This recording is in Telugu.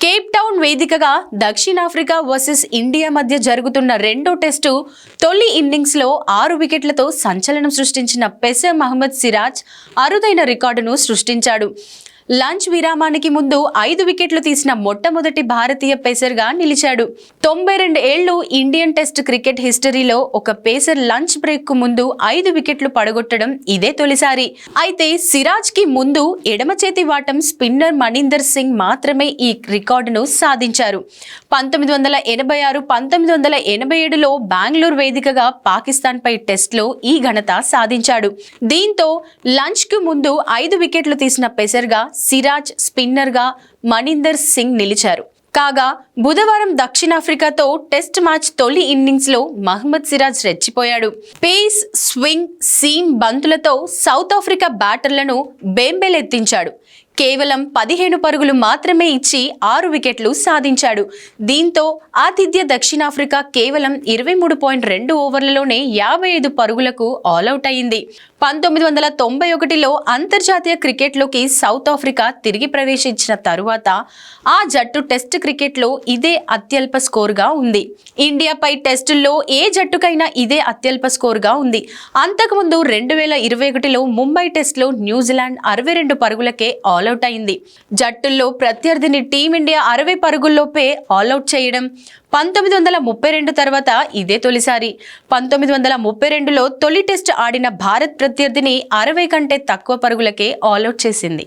కేప్ టౌన్ వేదికగా దక్షిణాఫ్రికా వర్సెస్ ఇండియా మధ్య జరుగుతున్న రెండో టెస్టు తొలి ఇన్నింగ్స్లో ఆరు వికెట్లతో సంచలనం సృష్టించిన పెసర్ మహమ్మద్ సిరాజ్ అరుదైన రికార్డును సృష్టించాడు. లంచ్ విరామానికి ముందు ఐదు వికెట్లు తీసిన మొట్టమొదటి భారతీయ పేసర్గా నిలిచాడు. తొంభై రెండు ఏళ్ళు ఇండియన్ టెస్ట్ క్రికెట్ హిస్టరీలో ఒక పేసర్ లంచ్ బ్రేక్కు ముందు ఐదు వికెట్లు పడగొట్టడం ఇదే తొలిసారి. అయితే సిరాజ్కి ముందు ఎడమ చేతి వాటం స్పిన్నర్ మణీందర్ సింగ్ మాత్రమే ఈ రికార్డును సాధించారు. పంతొమ్మిది వందల ఎనభై ఆరు పంతొమ్మిది వందల ఎనభై ఏడులో బెంగళూరు వేదికగా పాకిస్తాన్పై టెస్ట్లో ఈ ఘనత సాధించాడు. దీంతో లంచ్కు ముందు ఐదు వికెట్లు తీసిన పేసర్గా సిరాజ్ స్పిన్నర్గా మణీందర్ సింగ్ నిలిచారు. కాగా బుధవారం దక్షిణాఫ్రికాతో టెస్ట్ మ్యాచ్ తొలి ఇన్నింగ్స్లో మహమ్మద్ సిరాజ్ రెచ్చిపోయాడు. పేస్ స్వింగ్ సీమ్ బంతులతో సౌత్ ఆఫ్రికా బ్యాటర్లను బేంబేలెత్తించాడు. కేవలం పదిహేను పరుగులు మాత్రమే ఇచ్చి ఆరు వికెట్లు సాధించాడు. దీంతో ఆతిథ్య దక్షిణాఫ్రికా కేవలం ఇరవై మూడు పాయింట్ రెండు ఓవర్లలోనే యాభై ఐదు పరుగులకు ఆల్అవుట్ అయింది. పంతొమ్మిది వందల తొంభై ఒకటిలో అంతర్జాతీయ క్రికెట్లోకి సౌత్ ఆఫ్రికా తిరిగి ప్రవేశించిన తరువాత ఆ జట్టు టెస్ట్ క్రికెట్లో ఇదే అత్యల్ప స్కోర్గా ఉంది. ఇండియాపై టెస్టుల్లో ఏ జట్టుకైనా ఇదే అత్యల్ప స్కోర్గా ఉంది. అంతకుముందు రెండు వేల ఇరవై ఒకటిలో ముంబై టెస్ట్లో న్యూజిలాండ్ అరవై రెండు పరుగులకే ఆల్ ఆల్అవుట్ అయింది. జట్టుల్లో ప్రత్యర్థిని టీమిండియా అరవై పరుగుల్లోపే ఆల్అవుట్ చేయడం పంతొమ్మిది వందల ముప్పై రెండు తర్వాత ఇదే తొలిసారి. పంతొమ్మిది వందల ముప్పై రెండులో తొలి టెస్ట్ ఆడిన భారత్ ప్రత్యర్థిని అరవై కంటే తక్కువ పరుగులకే ఆల్అవుట్ చేసింది.